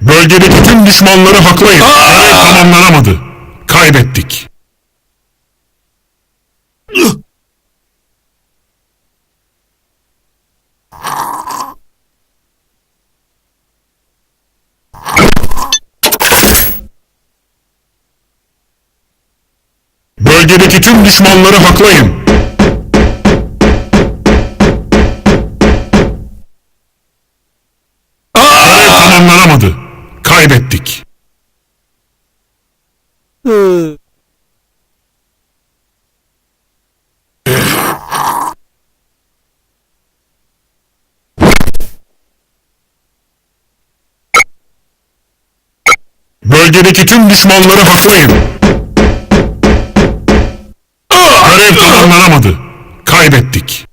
Bölgedeki tüm düşmanları haklayın. Görev tamamlanamadı. Kaybettik. Bölgedeki tüm düşmanları haklayın. Görev tamamlanamadı. Kaybettik. Bölgedeki tüm düşmanları haklayın. Görev tamamlanamadı. Kaybettik.